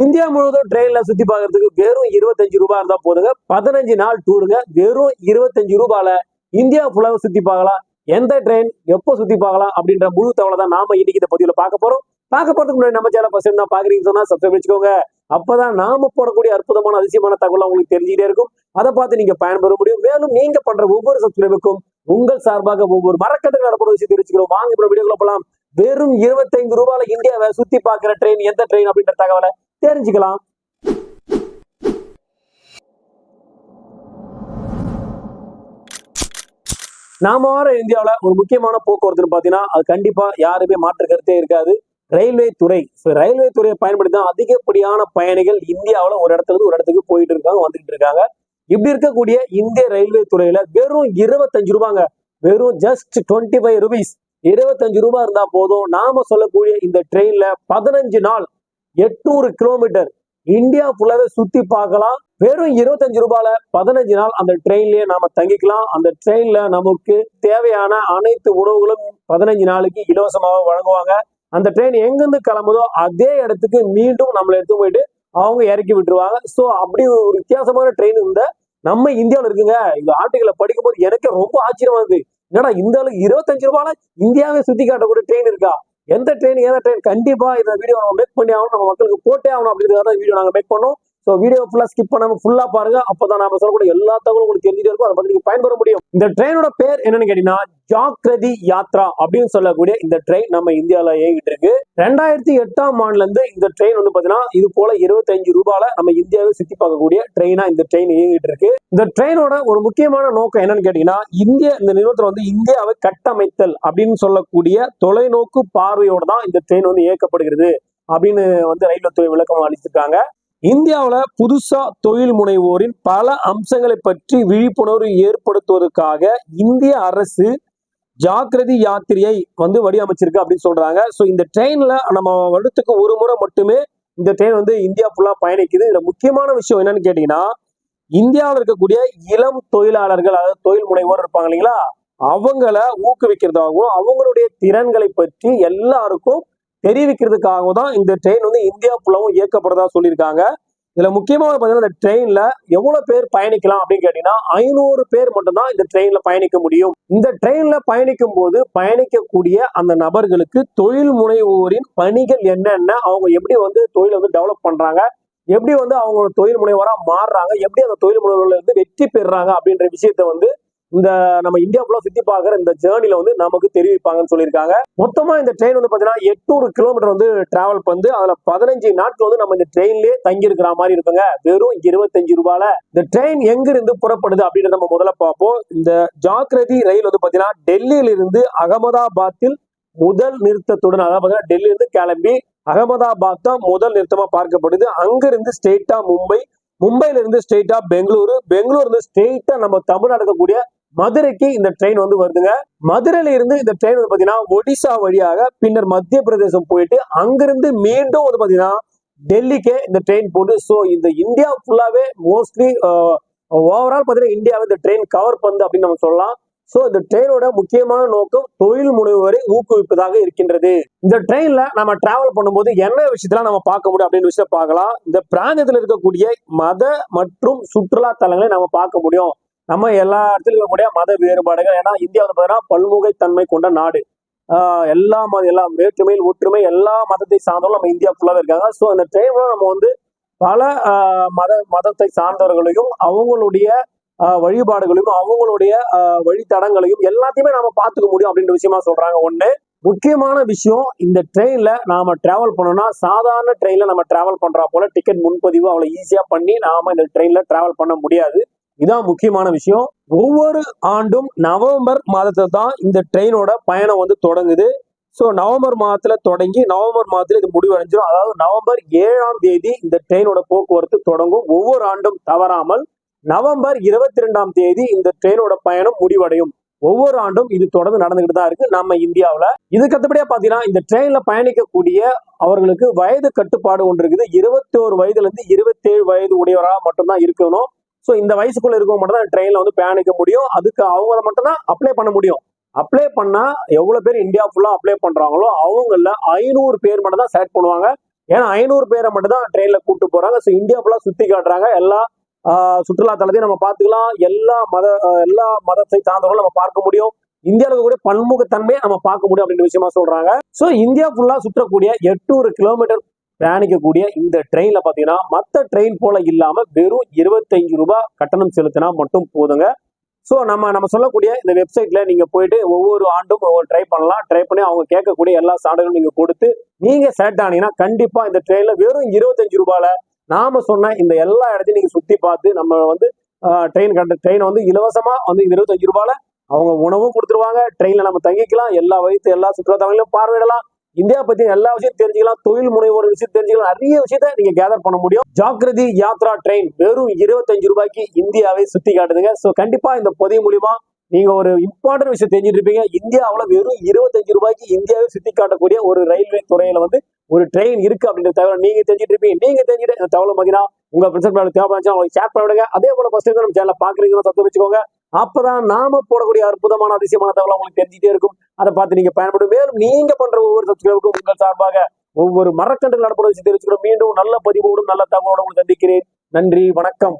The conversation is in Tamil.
இந்தியா முழுவதும் ட்ரெயின்ல சுத்தி பாக்குறதுக்கு வெறும் இருபத்தஞ்சு ரூபாய் இருந்தா போதுங்க. பதினஞ்சு நாள் டூருங்க வெறும் இருபத்தஞ்சு ரூபாயில இந்தியா ஃபுல்லாக சுத்தி பார்க்கலாம். எந்த ட்ரெயின் எப்போ சுத்தி பார்க்கலாம் அப்படின்ற முழு தகவலை தான் நாம இன்னைக்கு இந்த பதிவுல பார்க்க போறோம். பார்க்க போறதுக்கு முன்னாடி நம்ம சேனல் ஃபர்ஸ்ட் தான் பாக்குறீங்க சொன்னா சப்ஸ்கிரைப் வச்சுக்கோங்க. அப்பதான் நாம போடக்கூடிய அற்புதமான அதிசயமான தகவல் உங்களுக்கு தெரிஞ்சுக்கிட்டே இருக்கும். அதை பார்த்து நீங்க பயன்பெற முடியும். மேலும் நீங்க பண்ற ஒவ்வொரு சப்ஸ்கிரைபுக்கும் உங்கள் சார்பாக ஒவ்வொரு மரக்கட்டுகள் நடப்படும் விஷயம் தெரிஞ்சுக்கிறோம் வாங்க இப்போ வீடியோக்குள்ள போலாம். வெறும் இருபத்தைந்து ரூபாயில இந்தியாவை சுத்தி பாக்குற ட்ரெயின் எந்த ட்ரெயின் அப்படின்ற தகவலை தெரிஞ்சுக்கலாம். நாம வர இந்தியாவில் ஒரு முக்கியமான போக்குவரத்துன்னு பார்த்தீங்கன்னா அது கண்டிப்பா யாருமே மாற்று கருத்தே இருக்காது. ரயில்வே துறை. ஸோ ரயில்வே துறையை பயன்படுத்தி தான் அதிகப்படியான பயணிகள் இந்தியாவில் ஒரு இடத்துல இருந்து ஒரு இடத்துக்கு போயிட்டு இருக்காங்க வந்துகிட்டு இருக்காங்க. இப்படி இருக்கக்கூடிய இந்திய ரயில்வே துறையில வெறும் இருபத்தஞ்சு ரூபாங்க. வெறும் ஜஸ்ட் டுவெண்ட்டி ஃபைவ் ருபீஸ் இருபத்தஞ்சு ரூபாய் இருந்தா போதும். நாம சொல்லக்கூடிய இந்த ட்ரெயின்ல பதினஞ்சு நாள் எட்நூறு கிலோமீட்டர் இந்தியா ஃபுல்லாவே சுத்தி பார்க்கலாம். வெறும் இருபத்தஞ்சு ரூபாயில பதினஞ்சு நாள் அந்த ட்ரெயின்லயே நாம தங்கிக்கலாம். அந்த ட்ரெயின்ல நமக்கு தேவையான அனைத்து உணவுகளும் பதினஞ்சு நாளைக்கு இலவசமாக வழங்குவாங்க. அந்த ட்ரெயின் எங்கிருந்து கிளம்புதோ அதே இடத்துக்கு மீண்டும் நம்மளை எடுத்து போயிட்டு அவங்க இறக்கி விட்டுருவாங்க. ஸோ அப்படி ஒரு வித்தியாசமான ட்ரெயின் இருந்த நம்ம இந்தியாவில் இருக்குங்க. இந்த ஆர்டிகளை படிக்கும்போது எனக்கு ரொம்ப ஆச்சரியமா இருக்கு என்னடா இந்த அளவுக்கு இருபத்தஞ்சு ரூபாயில இந்தியாவே சுத்தி காட்டக்கூடிய ட்ரெயின் இருக்கா? எந்த ட்ரெயின் எந்த ட்ரெயின் கண்டிப்பா இந்த வீடியோ நம்ம மேக் பண்ணி ஆகணும். நம்ம மக்களுக்கு போட்டே ஆகணும் அப்படிங்கிறத தான் வீடியோ நாங்கள் மேக் பண்ணோம். ஸோ வீடியோ ஃபுல்லாக ஸ்கிப் பண்ணாமல் ஃபுல்லாக பாருங்க. அப்போதான் நம்ம சொல்லக்கூடிய எல்லா தகவலும் உங்களுக்கு தெரிஞ்சுட்டே இருக்கும். அதை பத்தி நீங்கள் பயன்பெற முடியும். இந்த ட்ரெயினோட பேர் என்னன்னு கேட்டீங்கன்னா ஜாக்ரதி யாத்ரா அப்படின்னு சொல்லக்கூடிய இந்த ட்ரெயின் நம்ம இந்தியாவில் இயங்கிட்டு இருக்கு. ரெண்டாயிரத்தி எட்டாம் ஆண்டுல இருந்து இந்த ட்ரெயின் வந்து பாத்தீங்கன்னா இது போல இருபத்தஞ்சு ரூபாயில நம்ம இந்தியாவை சுற்றி பார்க்கக்கூடிய ட்ரெயினா இந்த ட்ரெயின் இயங்கிட்டு இருக்கு. இந்த ட்ரெயினோட ஒரு முக்கியமான நோக்கம் என்னன்னு கேட்டீங்கன்னா இந்திய இந்த நிறுவனத்தில் வந்து இந்தியாவை கட்டமைத்தல் அப்படின்னு சொல்லக்கூடிய தொலைநோக்கு பார்வையோட தான் இந்த ட்ரெயின் வந்து இயக்கப்படுகிறது அப்படின்னு வந்து ரயில்வே துறை விளக்கம் அளிச்சிருக்காங்க இந்தியாவில் புதுசா தொழில் முனைவோரின் பல அம்சங்களை பற்றி விழிப்புணர்வு ஏற்படுத்துவதற்காக இந்திய அரசு ஜாக்கிரதி யாத்திரையை வந்து வடிவமைச்சிருக்கு அப்படின்னு சொல்றாங்க. ஸோ இந்த ட்ரெயின்ல நம்ம வருடத்துக்கு ஒரு முறை மட்டுமே இந்த ட்ரெயின் வந்து இந்தியா ஃபுல்லா பயணிக்குது. இதுல முக்கியமான விஷயம் என்னன்னு கேட்டீங்கன்னா இந்தியாவில் இருக்கக்கூடிய இளம் தொழிலாளர்கள் அதாவது தொழில் முனைவோர் இருப்பாங்க இல்லைங்களா? அவங்கள ஊக்குவிக்கிறதாகவும் அவங்களுடைய திறன்களை பற்றி எல்லாருக்கும் தெரிவிக்கிறதுக்காகவும் தான் இந்த ட்ரெயின் வந்து இந்தியா ஃபுல்லாகவும் இயக்கப்படுறதா சொல்லியிருக்காங்க. இதுல முக்கியமாக பார்த்தீங்கன்னா இந்த ட்ரெயின்ல எவ்வளவு பேர் பயணிக்கலாம் அப்படின்னு கேட்டீங்கன்னா ஐநூறு பேர் மட்டும்தான் இந்த ட்ரெயின்ல பயணிக்க முடியும். இந்த ட்ரெயின்ல பயணிக்கும் போது பயணிக்கக்கூடிய அந்த நபர்களுக்கு தொழில் முனைவோரின் பணிகள் என்னென்ன அவங்க எப்படி வந்து தொழில் வந்து டெவலப் பண்றாங்க எப்படி வந்து அவங்க தொழில் முனைவராக மாறுறாங்க எப்படி அந்த தொழில் முனைவர்கள் வந்து வெற்றி பெறுறாங்க அப்படின்ற விஷயத்த வந்து இந்த நம்ம இந்தியா ஃபுல்லா சுத்தி பார்க்குற இந்த ஜேர்னில வந்து நமக்கு தெரிவிப்பாங்கன்னு சொல்லியிருக்காங்க. மொத்தமா இந்த ட்ரெயின் வந்து பாத்தீங்கன்னா எட்நூறு கிலோமீட்டர் வந்து டிராவல் பண்ணி அதுல பதினஞ்சு நாட்கள் வந்து நம்ம இந்த ட்ரெயின்லயே தங்கி இருக்கிற மாதிரி இருக்குங்க. வெறும் இருபத்தஞ்சு ரூபாயில இந்த ட்ரெயின் எங்க இருந்து புறப்படுது அப்படின்றத நம்ம முதல்ல பார்ப்போம். இந்த ஜாக்ரதி ரயில் வந்து பாத்தீங்கன்னா டெல்லியில இருந்து அகமதாபாத்தில் முதல் நிறுத்தத்துடன் அதாவது பார்த்தீங்கன்னா டெல்லியிலிருந்து கிளம்பி அகமதாபாத் தான் முதல் நிறுத்தமா பார்க்கப்படுது. அங்கிருந்து ஸ்டேட்டா மும்பை மும்பையில இருந்து ஸ்ட்ரெயிட்டா பெங்களூரு. பெங்களூர் இருந்து நம்ம தமிழ்நாடு இருக்கக்கூடிய மதுரைக்கு இந்த ட்ரெயின் வந்து வருதுங்க. மதுரையில இருந்து இந்த ட்ரெயின் வந்து பாத்தீங்கன்னா ஒடிசா வழியாக பின்னர் மத்திய பிரதேசம் போயிட்டு அங்கிருந்து மீண்டும் வந்து பாத்தீங்கன்னா டெல்லிக்கே இந்த ட்ரெயின் போகுது. ஸோ இந்த இந்தியா ஃபுல்லாவே மோஸ்ட்லி ஓவரால் பாத்தீங்கன்னா இந்தியாவை இந்த ட்ரெயின் கவர் பண்ணுது அப்படின்னு நம்ம சொல்லலாம். ஸோ இந்த ட்ரெயினோட முக்கியமான நோக்கம் தொழில் முனைவோரை ஊக்குவிப்பதாக இருக்கின்றது. இந்த ட்ரெயின்ல நம்ம டிராவல் பண்ணும்போது என்ன விஷயத்தெல்லாம் நம்ம பார்க்க முடியும் அப்படின்னு விஷயத்த பார்க்கலாம். இந்த பிராந்தியத்தில் இருக்கக்கூடிய மத மற்றும் சுற்றுலா தலங்களை நம்ம பார்க்க முடியும். நம்ம எல்லா இடத்துல இருக்கக்கூடிய மத வேறுபாடுகள். ஏன்னா இந்தியா வந்து பார்த்தீங்கன்னா பல்முகைத்தன்மை கொண்ட நாடு. எல்லா மத எல்லா வேற்றுமையில் ஒற்றுமை எல்லா மதத்தை சார்ந்தவர்களும் நம்ம இந்தியா ஃபுல்லாகவே இருக்காங்க. ஸோ அந்த டைம்ல நம்ம வந்து பல மத மதத்தை சார்ந்தவர்களையும் அவங்களுடைய வழிபாடுகளையும் அவங்களுடைய வழித்தடங்களையும் எல்லாத்தையுமே நாம பார்த்துக்க முடியும் அப்படின்ற விஷயமா சொல்றாங்க. ஒண்ணு முக்கியமான விஷயம் இந்த ட்ரெயின்ல நாம டிராவல் பண்ணோம்னா சாதாரண ட்ரெயின்ல நம்ம டிராவல் பண்றா போல டிக்கெட் முன்பதிவு அவ்வளவு ஈஸியா பண்ணி நாம இந்த ட்ரெயின்ல டிராவல் பண்ண முடியாது. இதான் முக்கியமான விஷயம். ஒவ்வொரு ஆண்டும் நவம்பர் மாதத்துல தான் இந்த ட்ரெயினோட பயணம் வந்து தொடங்குது. ஸோ நவம்பர் மாதத்துல தொடங்கி நவம்பர் மாதத்துல இது முடிவடைஞ்சிடும் அதாவது நவம்பர் ஏழாம் தேதி இந்த ட்ரெயினோட போக்குவரத்து தொடங்கும். ஒவ்வொரு ஆண்டும் தவறாமல் நவம்பர் இருபத்தி ரெண்டாம் தேதி இந்த ட்ரெயினோட பயணம் முடிவடையும். ஒவ்வொரு ஆண்டும் இது தொடர்ந்து நடந்துகிட்டு தான் இருக்கு நம்ம இந்தியாவில். இதுக்கு அடுத்தபடியா பாத்தீங்கன்னா இந்த ட்ரெயின்ல பயணிக்கக்கூடிய அவர்களுக்கு வயது கட்டுப்பாடு ஒன்று இருக்குது. இருபத்தி ஒரு வயதுல இருந்து இருபத்தேழு வயது உடையவரா மட்டும்தான் இருக்கணும். ஸோ இந்த வயசுக்குள்ள இருக்கவங்க மட்டும் தான் ட்ரெயினில் வந்து பயணிக்க முடியும். அதுக்கு அவங்கள மட்டும் தான் அப்ளை பண்ண முடியும். அப்ளை பண்ணா எவ்வளவு பேர் இந்தியா ஃபுல்லா அப்ளை பண்றாங்களோ அவங்கள ஐநூறு பேர் மட்டும் தான் செலக்ட் பண்ணுவாங்க. ஏன்னா ஐநூறு பேரை மட்டும் தான் ட்ரெயின்ல கூட்டு போறாங்க. ஸோ இந்தியா ஃபுல்லா சுத்தி காட்டுறாங்க. எல்லா ஆஹ், சுற்றுலா தலத்தையும் நம்ம பார்த்துக்கலாம். எல்லா மத எல்லா மதத்தை சார்ந்தவர்களும் நம்ம பார்க்க முடியும். இந்தியாவில் கூட பன்முகத்தன்மையை நம்ம பார்க்க முடியும் அப்படின்ற விஷயமா சொல்றாங்க. ஸோ இந்தியா ஃபுல்லா சுற்றக்கூடிய எட்நூறு கிலோமீட்டர் பயணிக்கக்கூடிய இந்த ட்ரெயின்ல பாத்தீங்கன்னா மற்ற ட்ரெயின் போல இல்லாம வெறும் இருபத்தஞ்சு ரூபாய் கட்டணம் செலுத்தினா மட்டும் போதுங்க. ஸோ நம்ம நம்ம சொல்லக்கூடிய இந்த வெப்சைட்ல நீங்க போயிட்டு ஒவ்வொரு ஆண்டும் ஒவ்வொரு ட்ரை பண்ணலாம். ட்ரை பண்ணி அவங்க கேட்கக்கூடிய எல்லா சான்றுகளும் நீங்க கொடுத்து நீங்க செலக்ட் ஆனீங்கன்னா கண்டிப்பா இந்த ட்ரெயின்ல வெறும் இருபத்தஞ்சு ரூபாயில நாம சொன்ன இந்த எல்லா இடத்தையும் நீங்க சுத்தி பார்த்து நம்ம வந்து ட்ரெயின் கண்ட ட்ரெயினை வந்து இலவசமா வந்து இருபத்தஞ்சு ரூபாயில அவங்க உணவும் கொடுத்துருவாங்க. ட்ரெயின்ல நம்ம தங்கிக்கலாம். எல்லா வயிற்று எல்லா சுற்றுலா பார்வையிடலாம். இந்தியா பத்தி எல்லா விஷயம் தெரிஞ்சுக்கலாம் தொழில் முனைவோர் விஷயம் தெரிஞ்சுக்கலாம் நிறைய விஷயத்த நீங்க கேதர் பண்ண முடியும். ஜாக்கிரதி யாத்ரா ட்ரெயின் வெறும் இருபத்தஞ்சு ரூபாய்க்கு இந்தியாவை சுத்தி காட்டுதுங்க. ஸோ கண்டிப்பா இந்த பதிவு மூலியமா நீங்க ஒரு இம்பார்ட்டன்ட் விஷயம் தெரிஞ்சுட்டு இருப்பீங்க. இந்தியாவில் வெறும் இருபத்தஞ்சு ரூபாய்க்கு இந்தியாவை சுத்தி காட்டக்கூடிய ஒரு ரயில்வே துறையில வந்து ஒரு ட்ரெயின் இருக்கு அப்படின்ற தகவல் நீங்க தெரிஞ்சுட்டு இருப்பீங்க. நீங்க தெரிஞ்சுட்டு இந்த தகவல் பார்த்தீங்கன்னா உங்க பிரச்சனை தேவைப்படுச்சா அவங்களுக்கு ஷேர் பண்ணிவிடுங்க அதே போல ஃபர்ஸ்ட் நம்ம சேனல் பாக்குறீங்கன்னா சத்து வச்சுக்கோங்க அப்பதான் நாம போடக்கூடிய அற்புதமான அதிசயமான தகவல் உங்களுக்கு தெரிஞ்சுட்டே இருக்கும். அதை பார்த்து நீங்க பயன்படும். மேலும் நீங்க பண்ற ஒவ்வொரு சப்ஸ்கிரைபுக்கும் உங்கள் சார்பாக ஒவ்வொரு மரக்கன்று நடப்பது தெரிவிச்சுக்கிறோம். மீண்டும் நல்ல பதிவோடும் நல்ல தகவலோடும் உங்களுக்கு சந்திக்கிறேன். நன்றி வணக்கம்.